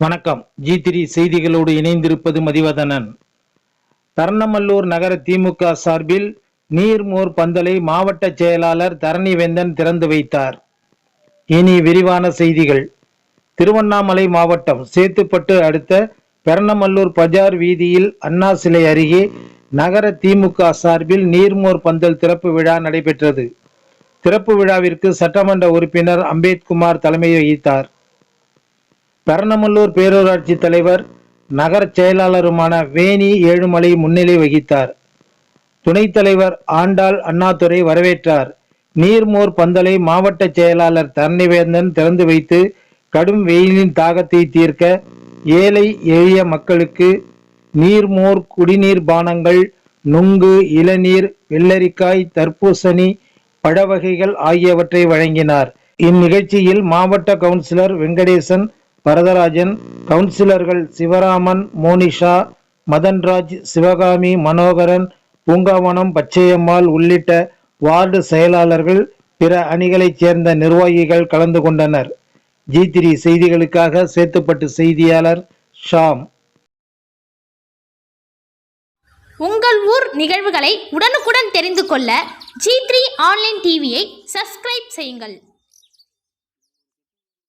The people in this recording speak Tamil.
வணக்கம். ஜி த்ரீ செய்திகளோடு இணைந்திருப்பது மதிவதனன். தரணமல்லூர் நகர திமுக சார்பில் நீர்மோர் பந்தலை மாவட்ட செயலாளர் தரணிவேந்தன் திறந்து வைத்தார். இனி விரிவான செய்திகள். திருவண்ணாமலை மாவட்டம் சேத்துப்பட்டு அடுத்த பெரணமல்லூர் பஜார் வீதியில் அண்ணா சிலை அருகே நகர திமுக சார்பில் நீர்மோர் பந்தல் திறப்பு விழா நடைபெற்றது. திறப்பு விழாவிற்கு சட்டமன்ற உறுப்பினர் அம்பேத்குமார் தலைமை வகித்தார் பெரணமல்லூர் பேரூராட்சி தலைவர் நகர செயலாளருமான வேணி ஏழுமலை முன்னிலை வகித்தார். துணைத் தலைவர் ஆண்டாள் அண்ணாதுரை வரவேற்றார். நீர்மோர் பந்தலை மாவட்ட செயலாளர் தரணிவேந்தன் திறந்து வைத்து கடும் வெயிலின் தாகத்தை தீர்க்க ஏழை எளிய மக்களுக்கு நீர்மோர் குடிநீர் பானங்கள் நுங்கு இளநீர் வெள்ளரிக்காய் தர்பூசணி பழ வகைகள் ஆகியவற்றை வழங்கினார். இந்நிகழ்ச்சியில் மாவட்ட கவுன்சிலர் வெங்கடேசன் வரதராஜன் கவுன்சிலர்கள் சிவராமன் மோனிஷா மதன்ராஜ் சிவகாமி மனோகரன் பூங்காவனம் பச்சையம்மாள் உள்ளிட்ட வார்டு செயலாளர்கள் பிற அணிகளைச் சேர்ந்த நிர்வாகிகள் கலந்து கொண்டனர். ஜி த்ரீ செய்திகளுக்காக சேத்துப்பட்டு செய்தியாளர் ஷாம். உங்கள் ஊர் நிகழ்வுகளை உடனுக்குடன் தெரிந்து கொள்ள ஜி த்ரீ ஆன்லைன் டிவியை சப்ஸ்கிரைப் செய்யுங்கள்.